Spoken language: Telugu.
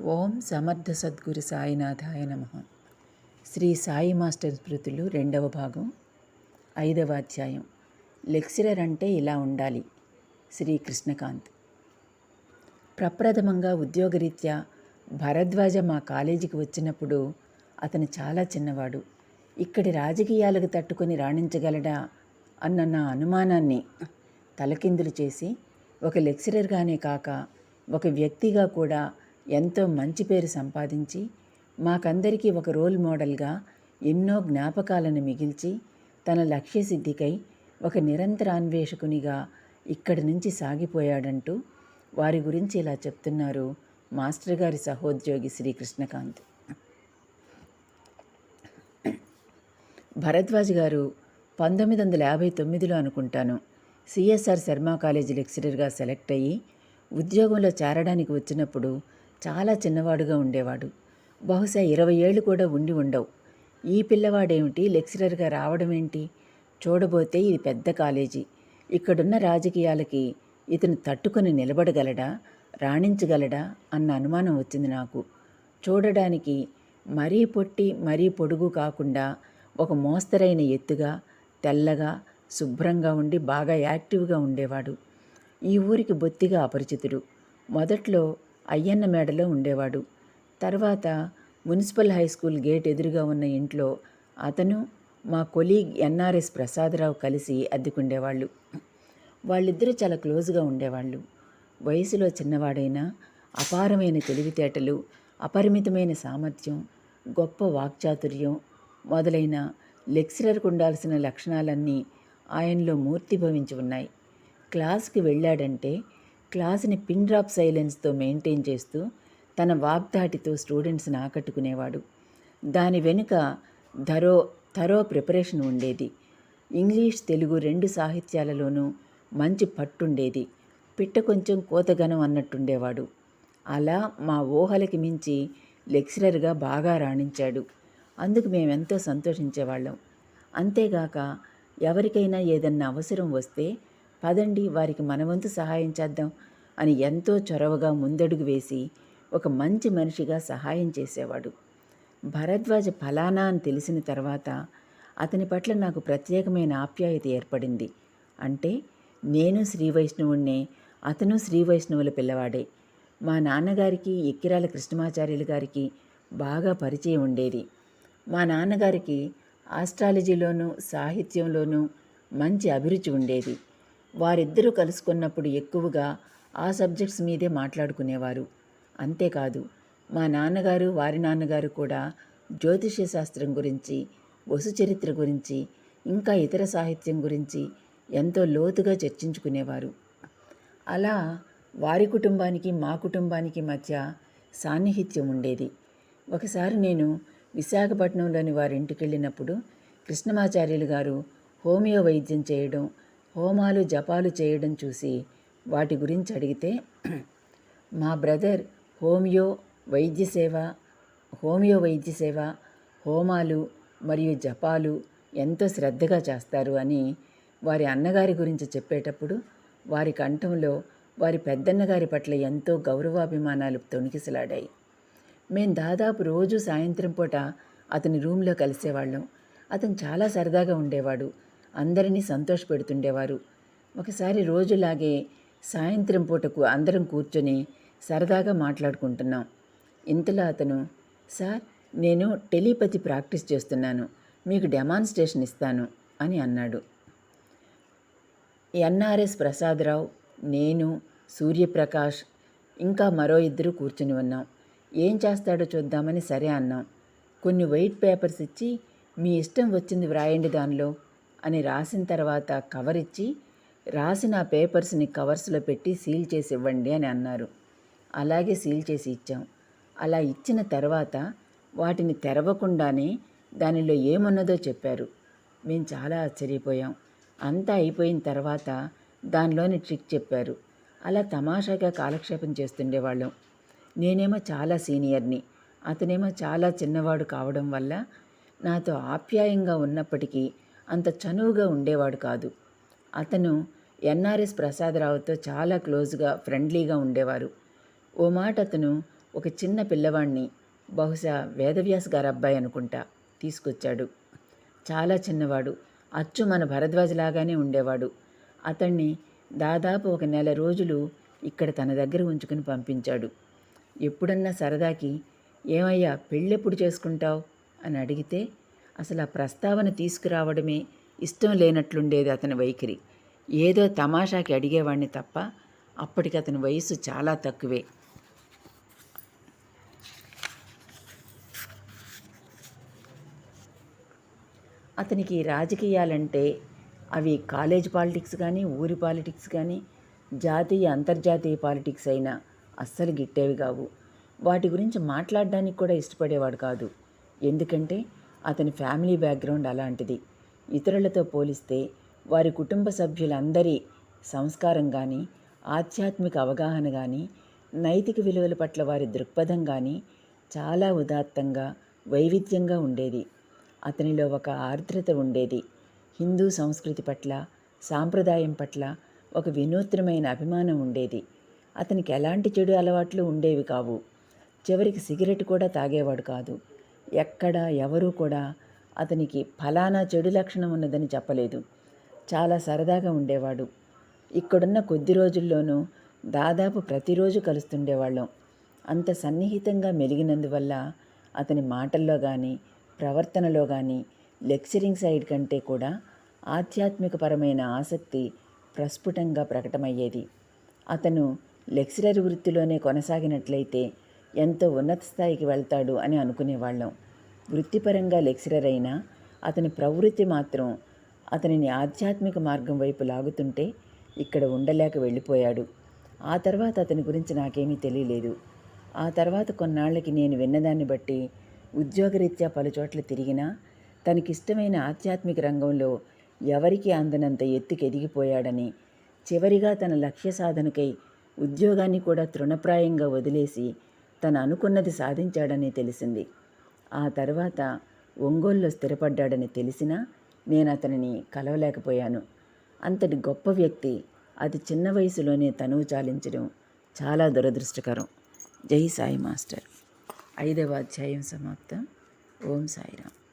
ఓం సమర్థ సద్గురు సాయినాథాయ నమ. శ్రీ సాయి మాస్టర్ స్మృతులు రెండవ భాగం ఐదవ అధ్యాయం. లెక్చరర్ అంటే ఇలా ఉండాలి. శ్రీ కృష్ణకాంత్. ప్రప్రథమంగా ఉద్యోగరీత్యా భరద్వాజ మా కాలేజీకి వచ్చినప్పుడు అతను చాలా చిన్నవాడు. ఇక్కడి రాజకీయాలకు తట్టుకొని రాణించగలడా అన్న నా అనుమానాన్ని తలకిందులు చేసి ఒక లెక్చరర్గానే కాక ఒక వ్యక్తిగా కూడా ఎంతో మంచి పేరు సంపాదించి మాకందరికీ ఒక రోల్ మోడల్గా ఎన్నో జ్ఞాపకాలను మిగిల్చి తన లక్ష్య సిద్ధికై ఒక నిరంతర అన్వేషకునిగా ఇక్కడి నుంచి సాగిపోయాడంటూ వారి గురించి ఇలా చెప్తున్నారు మాస్టర్ గారి సహోద్యోగి శ్రీకృష్ణకాంత్. భరద్వాజ్ గారు పంతొమ్మిది వందల యాభై తొమ్మిదిలో అనుకుంటాను సిఎస్ఆర్ శర్మ కాలేజీ లెక్చరర్గా సెలెక్ట్ అయ్యి ఉద్యోగంలో చేరడానికి వచ్చినప్పుడు చాలా చిన్నవాడుగా ఉండేవాడు. బహుశా ఇరవై ఏళ్ళు కూడా ఉండి ఉండవు. ఈ పిల్లవాడేమిటి? లెక్చరర్గా రావడం ఏంటి చూడబోతే ఇది పెద్ద కాలేజీ. ఇక్కడున్న రాజకీయాలకి ఇతను తట్టుకొని నిలబడగలడా? రాణించగలడా? అన్న అనుమానం వచ్చింది నాకు. చూడడానికి మరీ పొట్టి మరీ పొడుగు కాకుండా ఒక మోస్తరైన ఎత్తుగా తెల్లగా శుభ్రంగా ఉండి బాగా యాక్టివ్గా ఉండేవాడు. ఈ ఊరికి బొత్తిగా అపరిచితుడు. మొదట్లో అయ్యన్న మేడలో ఉండేవాడు. తర్వాత మున్సిపల్ హై స్కూల్ గేట్ ఎదురుగా ఉన్న ఇంట్లో అతను మా కొలీగ్ ఎన్ఆర్ఎస్ ప్రసాదరావు కలిసి అద్దెకుండేవాళ్ళు. వాళ్ళిద్దరూ చాలా క్లోజ్గా ఉండేవాళ్ళు. వయసులో చిన్నవాడైనా అపారమైన తెలివితేటలు అపరిమితమైన సామర్థ్యం గొప్ప వాక్చాతుర్యం మొదలైన లెక్చరర్కు ఉండాల్సిన లక్షణాలన్నీ ఆయనలో మూర్తిభవించి ఉన్నాయి. క్లాస్కి వెళ్ళాడంటే క్లాసుని పిన్ డ్రాప్ సైలెన్స్తో మెయింటైన్ చేస్తూ తన వాగ్దాటితో స్టూడెంట్స్ని ఆకట్టుకునేవాడు. దాని వెనుక ధరో థరో ప్రిపరేషన్ ఉండేది. ఇంగ్లీష్ తెలుగు రెండు సాహిత్యాలలోనూ మంచి పట్టుండేది. పిట్ట కొంచెం కోతగనం అన్నట్టుండేవాడు. అలా మా ఊహలకి మించి లెక్చరర్గా బాగా రాణించాడు. అందుకు మేమెంతో సంతోషించేవాళ్ళం. అంతేగాక ఎవరికైనా ఏదన్నా అవసరం వస్తే పదండి వారికి మనవంతు సహాయం చేద్దాం అని ఎంతో చొరవగా ముందడుగు వేసి ఒక మంచి మనిషిగా సహాయం చేసేవాడు. భరద్వాజ ఫలానా అని తెలిసిన తర్వాత అతని పట్ల నాకు ప్రత్యేకమైన ఆప్యాయత ఏర్పడింది. అంటే నేను శ్రీ వైష్ణవుణ్ణే అతను శ్రీ వైష్ణవుల పిల్లవాడే. మా నాన్నగారికి ఎక్కిరాల కృష్ణమాచార్యులు గారికి బాగా పరిచయం ఉండేది. మా నాన్నగారికి ఆస్ట్రాలజీలోనూ సాహిత్యంలోనూ మంచి అభిరుచి ఉండేది. వారిద్దరూ కలుసుకున్నప్పుడు ఎక్కువగా ఆ సబ్జెక్ట్స్ మీదే మాట్లాడుకునేవారు. అంతేకాదు మా నాన్నగారు వారి నాన్నగారు కూడా జ్యోతిష్య శాస్త్రం గురించి వసు చరిత్ర గురించి ఇంకా ఇతర సాహిత్యం గురించి ఎంతో లోతుగా చర్చించుకునేవారు. అలా వారి కుటుంబానికి మా కుటుంబానికి మధ్య సాన్నిహిత్యం ఉండేది. ఒకసారి నేను విశాఖపట్నంలోని వారింటికి వెళ్ళినప్పుడు కృష్ణమాచార్యులు గారు హోమియో వైద్యం చేయడం హోమాలు జపాలు చేయడం చూసి వాటి గురించి అడిగితే మా బ్రదర్ హోమియో వైద్య సేవ హోమియో వైద్య సేవ హోమాలు మరియు జపాలు ఎంతో శ్రద్ధగా చేస్తారు అని వారి అన్నగారి గురించి చెప్పేటప్పుడు వారి కంఠంలో వారి పెద్దన్నగారి పట్ల ఎంతో గౌరవాభిమానాలు తొణికిసలాడాయి. మేం దాదాపు రోజు సాయంత్రం పూట అతని రూమ్లో కలిసేవాళ్ళం. అతను చాలా సరదాగా ఉండేవాడు. అందరినీ సంతోషపెడుతుండేవారు. ఒకసారి రోజులాగే సాయంత్రం పూటకు అందరం కూర్చొని సరదాగా మాట్లాడుకుంటున్నాం. ఇంతలో అతను సార్ నేను టెలిపతి ప్రాక్టీస్ చేస్తున్నాను. మీకు డెమాన్స్ట్రేషన్ ఇస్తాను అని అన్నాడు. ఎన్ఆర్ఎస్ ప్రసాదరావు నేను సూర్యప్రకాష్ ఇంకా మరో ఇద్దరు కూర్చుని ఉన్నాం. ఏం చేస్తాడో చూద్దామని సరే అన్నాం. కొన్ని వైట్ పేపర్స్ ఇచ్చి మీ ఇష్టం వచ్చింది వ్రాయండి దానిలో. అని రాసిన తర్వాత కవర్ ఇచ్చి రాసిన పేపర్స్ని కవర్స్లో పెట్టి సీల్ చేసి ఇవ్వండి అని అన్నారు. అలాగే సీల్ చేసి ఇచ్చాం. అలా ఇచ్చిన తర్వాత వాటిని తెరవకుండానే దానిలో ఏమున్నదో చెప్పారు. మేము చాలా ఆశ్చర్యపోయాం. అంతా అయిపోయిన తర్వాత దానిలోని ట్రిక్ చెప్పారు. అలా తమాషాగా కాలక్షేపం చేస్తుండేవాళ్ళం. నేనేమో చాలా సీనియర్ని. అతనేమో చాలా చిన్నవాడు కావడం వల్ల నాతో ఆప్యాయంగా ఉన్నప్పటికీ అంత చనువుగా ఉండేవాడు కాదు. అతను ఎన్ఆర్ఎస్ ప్రసాదరావుతో చాలా క్లోజ్గా ఫ్రెండ్లీగా ఉండేవారు. ఓ మాట అతను ఒక చిన్న పిల్లవాణ్ణి బహుశా వేదవ్యాస్ గారి అబ్బాయి అనుకుంటా తీసుకొచ్చాడు. చాలా చిన్నవాడు. అచ్చు మన భరద్వాజ్ లాగానే ఉండేవాడు. అతన్ని దాదాపు ఒక నెల రోజులు ఇక్కడ తన దగ్గర ఉంచుకుని పంపించాడు. ఎప్పుడన్నా సరదాకి ఏమయ్యా పెళ్ళెప్పుడు చేసుకుంటావు? అని అడిగితే అసలు ఆ ప్రస్తావన తీసుకురావడమే ఇష్టం లేనట్లుండేది అతని వైఖరి. ఏదో తమాషాకి అడిగేవాడిని తప్ప అప్పటికి అతని వయసు చాలా తక్కువే. అతనికి రాజకీయాలంటే అవి కాలేజ్ పాలిటిక్స్ కానీ ఊరి పాలిటిక్స్ కానీ జాతీయ అంతర్జాతీయ పాలిటిక్స్ అయినా అస్సలు గిట్టేవి కావు. వాటి గురించి మాట్లాడడానికి కూడా ఇష్టపడేవాడు కాదు. ఎందుకంటే అతని ఫ్యామిలీ బ్యాక్గ్రౌండ్ అలాంటిది. ఇతరులతో పోలిస్తే వారి కుటుంబ సభ్యులందరి సంస్కారం కానీ ఆధ్యాత్మిక అవగాహన కానీ నైతిక విలువల పట్ల వారి దృక్పథం కానీ చాలా ఉదాత్తంగా వైవిధ్యంగా ఉండేది. అతనిలో ఒక ఆర్ద్రత ఉండేది. హిందూ సంస్కృతి పట్ల సాంప్రదాయం పట్ల ఒక వినూత్నమైన అభిమానం ఉండేది. అతనికి ఎలాంటి చెడు అలవాట్లు ఉండేవి కావు. చివరికి సిగరెట్ కూడా తాగేవాడు కాదు. ఎక్కడ ఎవరూ కూడా అతనికి ఫలానా చెడు లక్షణం ఉన్నదని చెప్పలేదు. చాలా సరదాగా ఉండేవాడు. ఇక్కడున్న కొద్ది రోజుల్లోనూ దాదాపు ప్రతిరోజు కలుస్తుండేవాళ్ళం. అంత సన్నిహితంగా మెలిగినందువల్ల అతని మాటల్లో కానీ ప్రవర్తనలో కానీ లెక్చరింగ్ సైడ్ కంటే కూడా ఆధ్యాత్మికపరమైన ఆసక్తి ప్రస్ఫుటంగా ప్రకటమయ్యేది. అతను లెక్చరర్ వృత్తిలోనే కొనసాగినట్లయితే ఎంతో ఉన్నత స్థాయికి వెళ్తాడు అని అనుకునేవాళ్ళం. వృత్తిపరంగా లెక్చరర్ అయినా అతని ప్రవృత్తి మాత్రం అతనిని ఆధ్యాత్మిక మార్గం వైపు లాగుతుంటే ఇక్కడ ఉండలేక వెళ్ళిపోయాడు. ఆ తర్వాత అతని గురించి నాకేమీ తెలియలేదు. ఆ తర్వాత కొన్నాళ్ళకి నేను విన్నదాన్ని బట్టి ఉద్యోగరీత్యా పలుచోట్ల తిరిగినా తనకిష్టమైన ఆధ్యాత్మిక రంగంలో ఎవరికీ అందనంత ఎత్తుకెదిగిపోయాడని చివరిగా తన లక్ష్య సాధనకై ఉద్యోగాన్ని కూడా తృణప్రాయంగా వదిలేసి తను అనుకున్నది సాధించాడని తెలిసింది. ఆ తర్వాత ఒంగోలులో స్థిరపడ్డాడని తెలిసినా నేను అతనిని కలవలేకపోయాను. అంతటి గొప్ప వ్యక్తి అతి చిన్న వయసులోనే తనువు చాలించడం చాలా దురదృష్టకరం. జై సాయి మాస్టర్. ఐదవ అధ్యాయం సమాప్తం. ఓం సాయిరామ్.